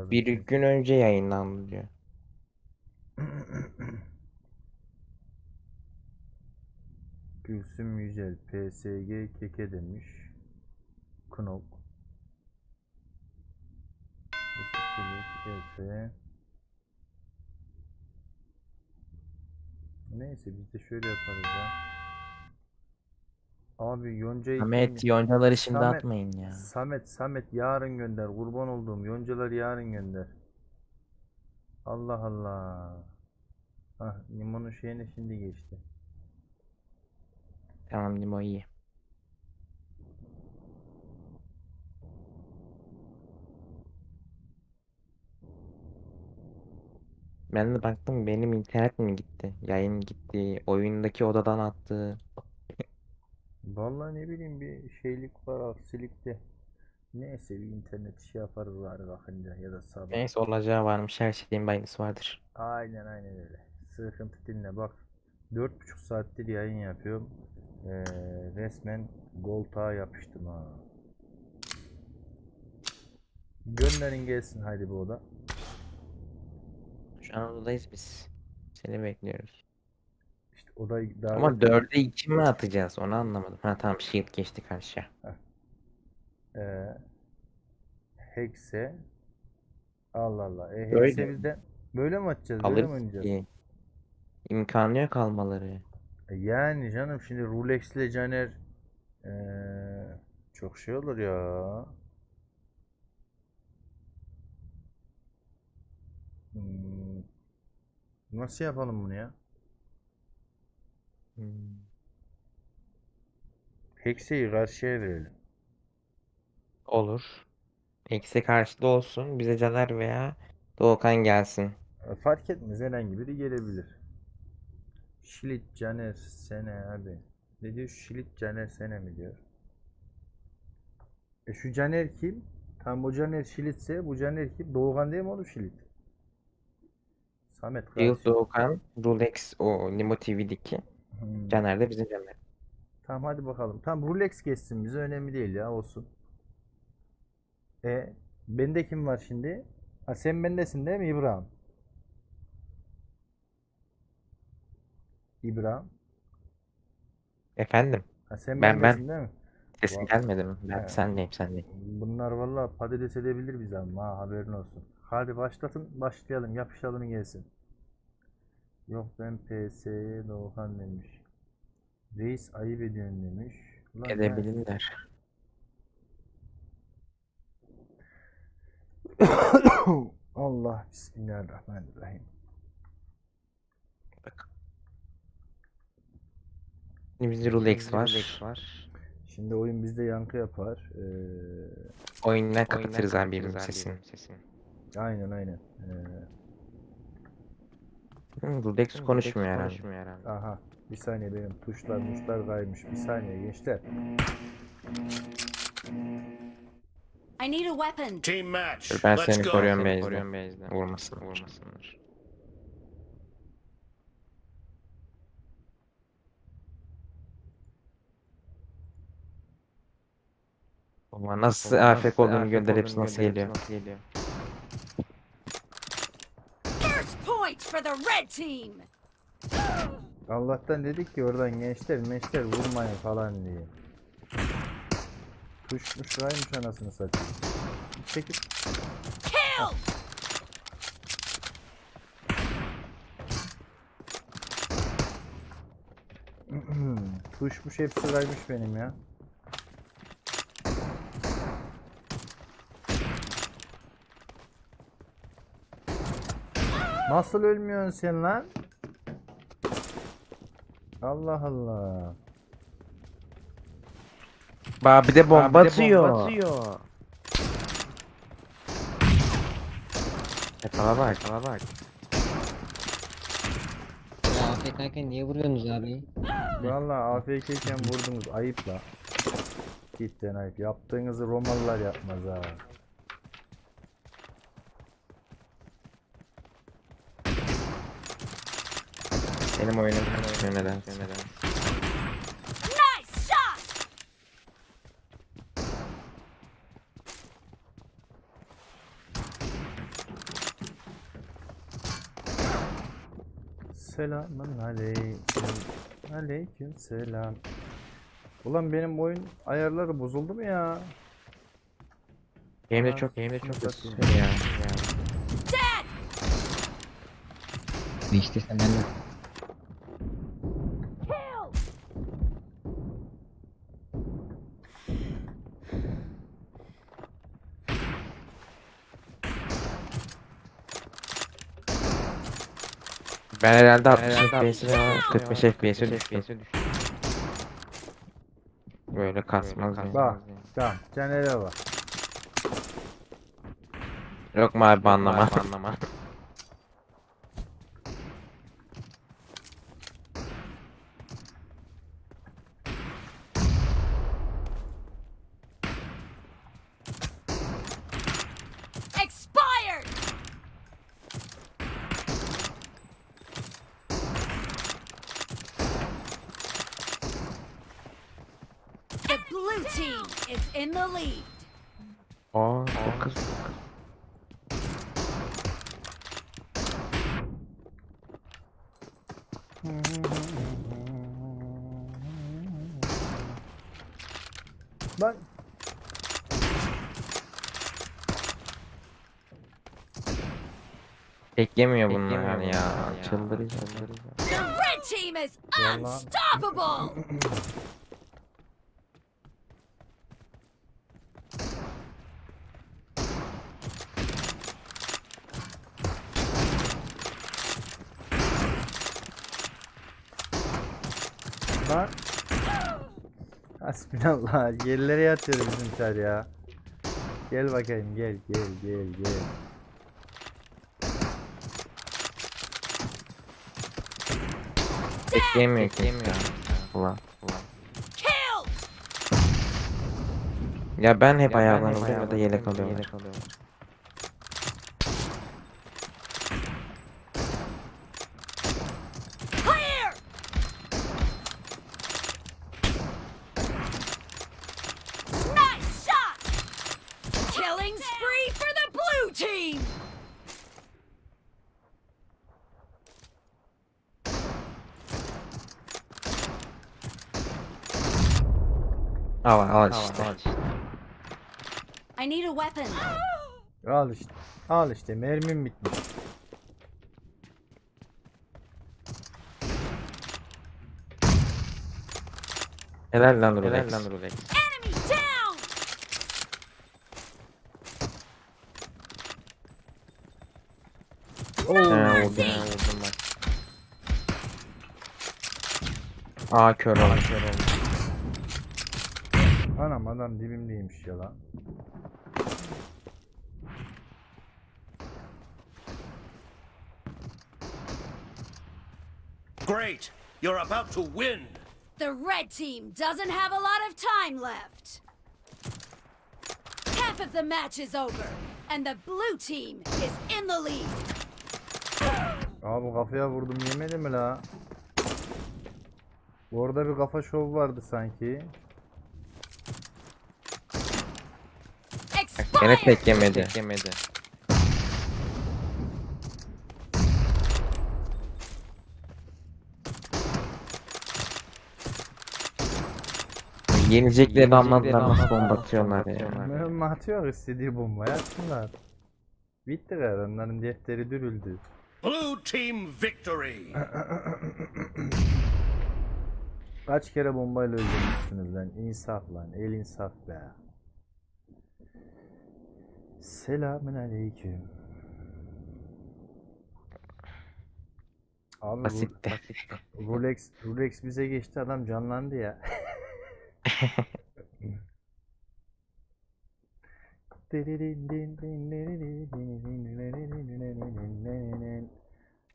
lazım. Bir gün önce yayınlandı diyor. Gülsüm Yücel PSG keke demiş. Knok. Efe. Neyse biz de şöyle yaparız ya. Abi Yonca'yı kim- yoncaları şimdi Samet- atmayın ya. Samet Samet yarın gönder. Kurban olduğum yoncaları yarın gönder. Allah Allah. Ah limonun şeyine şimdi geçti. Tamam Nimo iyi. Ben de baktım benim internet mi gitti? Yayın gitti. Oyundaki odadan attı. Vallahi ne bileyim bir şeylik var aksilikte. Neyse bir internet şey yaparız var bakınca ya da sabah. Neyse olacağı varmış. Her şeyin bayılısı vardır. Aynen aynen öyle. Sıkıntı dinle bak. 4,5 saattir yayın yapıyorum. Ee, resmen koltuğa yapıştım ha. Gönderin gelsin haydi bu oda. Şu an odadayız biz. Seni bekliyoruz. Odayı davet Ama 4'e 2 mi atacağız? Onu anlamadım. Ha tamam shield geçti karşıya. Ee, Hexe Allah Allah. E, Böyle. Hexe bizde böyle mi atacağız? Böyle mi Alırız oynayacağız? ki. İmkanı yok almaları. E, Yani canım şimdi Rulex ile Caner ee, çok şey olur ya. Hmm, Nasıl yapalım bunu ya? Hmm. Hexe'yi karşıya verelim. Olur. Eksi karşıda olsun. Bize Caner veya Doğukan gelsin. E, Fark etmez herhangi biri gelebilir. Şilit Caner Sene abi. Ne diyor? Şilit Caner Sene mi diyor? E şu Caner kim? Tam bu Caner Şilitse bu Caner kim? Doğukan değil mi oğlum Şilit? Samet Shield karşı. Doğukan, Rulex o Nimo TV'deki. Hmm. Caner de bizim Caner. Tamam hadi bakalım. Tamam Rulex geçsin bize önemli değil ya olsun. E bende kim var şimdi? Ha sen bendesin değil mi İbrahim? İbrahim. Efendim? Ha sen Ben- ben- değil mi? Sesin gelmedi mi? Ben He. sendeyim sendeyim. Bunlar vallahi patates edebilir bizi ama ha, haberin olsun. Hadi başlatın başlayalım yapışalım gelsin. Yok ben PS'ye Doğukan demiş. Reis ayıp ediyorsun demiş. Ulan ben- Edebilirler. Allah Bismillahirrahmanirrahim. Şimdi bizde Rulex var. Şimdi oyun bizde yankı yapar. Ee, Oyundan kapatırız abi birbirimizin sesini. aynen aynen. Ee, Hı, Rulex konuşmuyor herhalde. aha bir saniye benim tuşlar muşlar kaymış. Bir saniye gençler. I need a weapon. Team match. Dur ben Let's seni go. koruyorum base'den. Vurmasın, vurmasınlar. Ama nasıl afk olduğunu gönder hepsi nasıl geliyor. Point for the red team. Allah'tan dedik ki oradan gençler meşler vurmayın falan diye. Tuşmuş kaymış anasını satayım. Çekil. Kill. Tuşmuş hepsi kaymış benim ya. Nasıl ölmüyorsun sen lan? Allah Allah. Ba bir de bomba atıyor. Yakala bak, yakala bak. Ya AFK'yken niye vuruyorsunuz abi? Vallahi AFK iken vurdunuz ayıp la. Cidden ayıp. Yaptığınızı Romalılar yapmaz ha. Benim oyunum kaçmıyor neden? Selamun aleyküm. Aleyküm selam. Ulan benim oyun ayarları bozuldu mu ya? Game'de çok, game'de çok kötü ya. ya. Ne işte sen de. Ben herhalde 60 FPS'e var, 45 FPS'e düştüm. Böyle kasmaz yani. Bak. Tamam. Caner'e bak. Yok mu abi anlama. anlama. Team is in the lead. Aa, o kız. Lan Beklemiyor bunlar yani ya. Çıldıracağım. The red team is unstoppable! Hasbinallah. Yerlere yatıyor bizimkiler ya. Gel bakayım gel gel gel gel. Beklemiyor ki. Ulan. Killed! Ya ben hep ayarlanıyorum ya da yelek alıyorum. Team! Al al işte. I need a weapon. Al işte. Al işte mermim bitmiş. Helal lan Rolex. Helal lan Rolex. He Mercy! vurdum he vurdum bak. Aa kör olan kör oldu. Anam adam dibimdeymiş ya lan. Great! You're about to win! The red team doesn't have a lot of time left. Half of the match is over, and the blue team is in the lead. Abi kafaya vurdum yemedi mi la? Orada bir kafa şov vardı sanki. Gene tek yemedi. Tek yemedi. Yenecekleri anladılar nasıl bomba atıyorlar ya. Mühim atıyor istediği bombayı atsınlar. Bitti galiba onların defteri dürüldü. Blue team victory! Kaç kere bombayla öldürmüşsünüz lan? İnsaf lan. El insaf be. Selamün aleyküm. Abi bu Basitti. Rolex, Rolex bize geçti adam canlandı ya.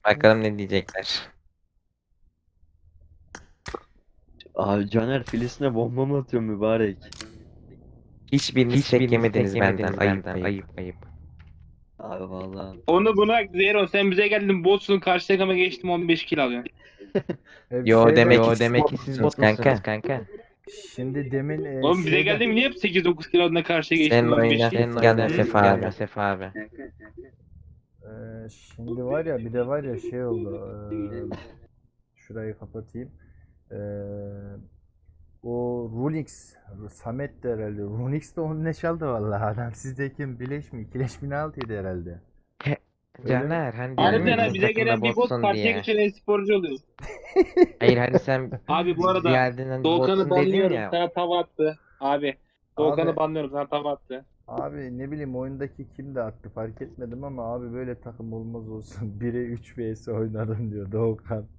Bakalım ne diyecekler. Abi Caner Filistin'e bomba mı atıyor mübarek? Hiçbiriniz tek yemediniz benden. Ayıp ayıp ayıp. Abi vallahi. Onu buna Zero sen bize geldin botsun karşı takıma geçtim 15 kill alıyorsun. Yo şey demek de- ki demek ki siz kanka. kanka. Şimdi demin e, Oğlum bize şeyde- geldin mi niye hep 8-9 kill aldığında karşıya 15 oyuna kill? senin oyuna Sefa abi. Sefa abi. Ee, şimdi var ya bir de var ya şey oldu. ee, şurayı kapatayım. Ee, o Runix Samet de herhalde. Runix de onu ne çaldı vallahi adam sizdeyken bileş mi ikileş mi ne altıydı herhalde. Öyle mi? Caner hani ya Caner bizim bize takımda gelen bir bot botsun karşıya diye. geçen e-sporcu oluyor. Hayır hani sen Abi bu arada geldin hani Doğukan'ı botsun dedin banlıyorum ya. sana tava attı. Abi Doğukan'ı Abi- banlıyorum sana tava attı. Abi ne bileyim oyundaki kim de attı fark etmedim ama abi böyle takım olmaz olsun. 1'e 3 vs oynadım diyor Doğukan.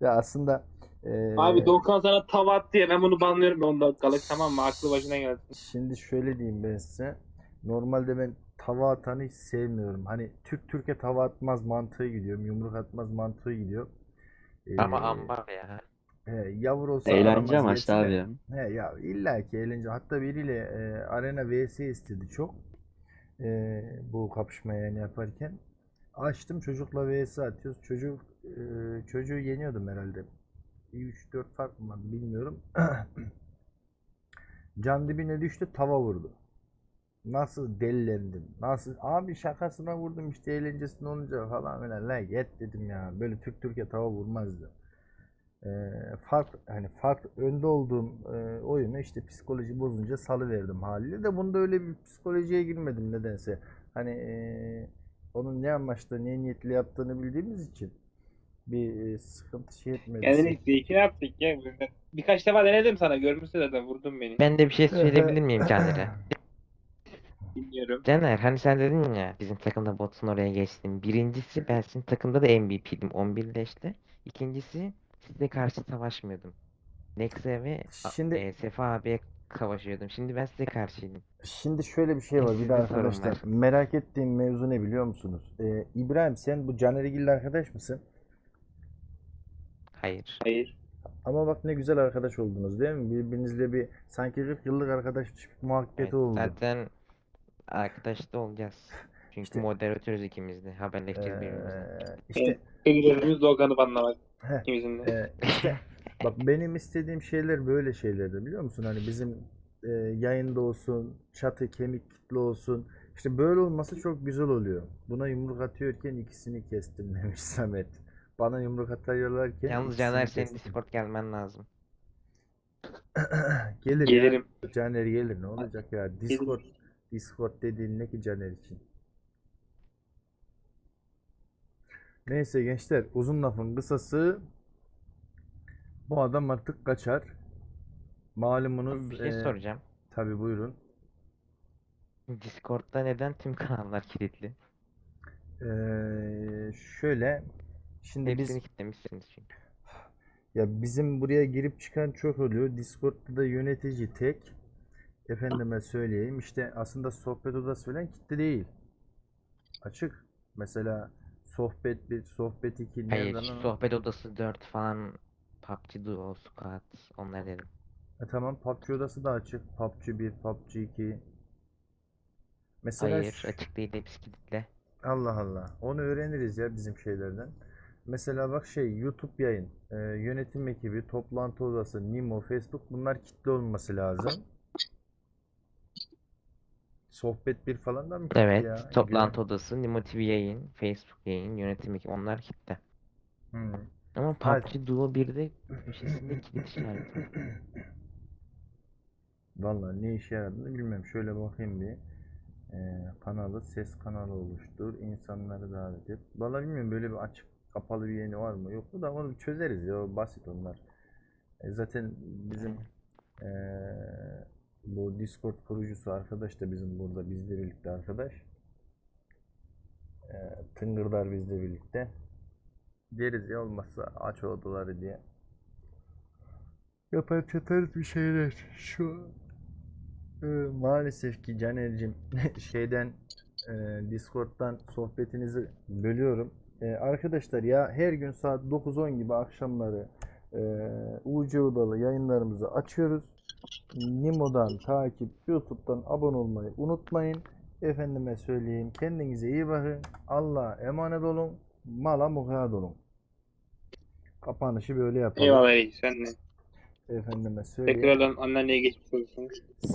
Ya aslında ee, Abi Doğukan sana tava attı ya ben bunu banlıyorum 10 dakikalık tamam mı? Aklı başına gelsin. Şimdi şöyle diyeyim ben size. Normalde ben tava atanı hiç sevmiyorum. Hani Türk Türk'e tava atmaz mantığı gidiyorum. Yumruk atmaz mantığı gidiyor. Ee, Ama ambar ya. he, yavur olsa Eğlence amaçlı abi ya. He ya illa ki eğlence. Hatta biriyle e, arena vs istedi çok. E, bu kapışmayı yani yaparken. Açtım çocukla vs atıyoruz. Çocuk e, çocuğu yeniyordum herhalde. 3-4 fark mı bilmiyorum. Can dibine düştü tava vurdu. Nasıl delilendim. Nasıl abi şakasına vurdum işte eğlencesine olunca falan filan. La yet dedim ya. Böyle Türk Türkiye tava vurmazdı. Ee, fark hani fark önde olduğum e, oyunu işte psikoloji bozunca salıverdim haliyle de bunda öyle bir psikolojiye girmedim nedense. Hani e, onun ne amaçla ne niyetli yaptığını bildiğimiz için bir e, sıkıntı şey etmedi. Kendini iki yaptık ya. Birkaç defa denedim sana görmüşsün zaten vurdun beni. Ben de bir şey söyleyebilir miyim Caner'e? Bilmiyorum. Caner hani sen dedin ya bizim takımda botsun oraya geçtim. Birincisi ben sizin takımda da MVP'dim 11'de işte. İkincisi size karşı savaşmıyordum. Nexe ve Şimdi- e, Sefa abiye savaşıyordum. Şimdi ben size karşıydım. Şimdi şöyle bir şey var bir de Sizde sorun arkadaşlar var. merak ettiğim mevzu ne biliyor musunuz? Ee, İbrahim sen bu Caner İgil'le arkadaş mısın? Hayır. Hayır. Ama bak ne güzel arkadaş oldunuz değil mi? Birbirinizle bir sanki 40 yıllık arkadaşlık muhabbeti Evet, oldu. zaten arkadaş da olacağız. Çünkü İşte- moderatörüz ikimiz de. Haberleşeceğiz birbirimizle. Ee, işte Tek görevimiz Doğukan'ı banlamak. Heh. İkimizin de. Ee, işte bak benim istediğim şeyler böyle şeylerdi biliyor musun? Hani bizim e, yayında olsun, çatı kemik kitle olsun. İşte böyle olması çok güzel oluyor. Buna yumruk atıyorken ikisini kestim demiş Samet. Bana yumruk atıyorlarken Yalnız ikisini Caner senin kestim. Discord gelmen lazım. Gelir ya. Gelirim. Caner gelir ne olacak ya? Discord Discord dediğin ne ki Caner için? Neyse gençler uzun lafın kısası bu adam artık kaçar. Malumunuz Bir şey eee, soracağım. tabii buyurun. Discord'da neden tüm kanallar kilitli? Eee, şöyle şimdi biz Hepsini kilitlemişsiniz çünkü. ya bizim buraya girip çıkan çok oluyor. Discord'da da yönetici tek. Efendime söyleyeyim işte aslında sohbet odası falan kitle değil. Açık. Mesela sohbet 1, sohbet 2 Hayır, nereden sohbet odası 4 falan PUBG Duo, Squad onlar dedim. E tamam PUBG odası da açık. PUBG 1, PUBG 2. Mesela Hayır, şu- açık değil hepsi kilitli. Allah Allah. Onu öğreniriz ya bizim şeylerden. Mesela bak şey YouTube yayın, e, yönetim ekibi, toplantı odası, Nimo, Facebook bunlar kilitli olması lazım. Sohbet bir falan da mı Evet, ya? toplantı odası, Nimo TV yayın, Facebook yayın, yönetim ekibi onlar kilitli. Hmm. Ama. PUBG Duo 1'de köşesinde kilit işareti. Vallahi ne işe yaradığını bilmem. Şöyle bakayım bir. Ee, kanalı ses kanalı oluştur. insanları davet et. Vallahi bilmiyorum böyle bir açık kapalı bir yeni var mı? Yok mu da onu çözeriz ya. Basit onlar. E, zaten bizim eee, bu Discord kurucusu arkadaş da bizim burada bizle birlikte arkadaş. Eee Tıngırdar bizle birlikte. Deriz ya olmazsa aç odaları diye. Yapar çatarız bir şeyler. Şu e, maalesef ki Caner'cim şeyden e, Discord'dan sohbetinizi bölüyorum. E, arkadaşlar ya her gün saat 9-10 gibi akşamları e, UC Odalı yayınlarımızı açıyoruz. Nimo'dan takip, YouTube'dan abone olmayı unutmayın. Efendime söyleyeyim kendinize iyi bakın. Allah'a emanet olun. Mala mukayyet olun. Kapanışı böyle yapalım. Eyvallah sen de. Efendime söyleyeyim. Tekrardan anneanneye geçmiş olsun.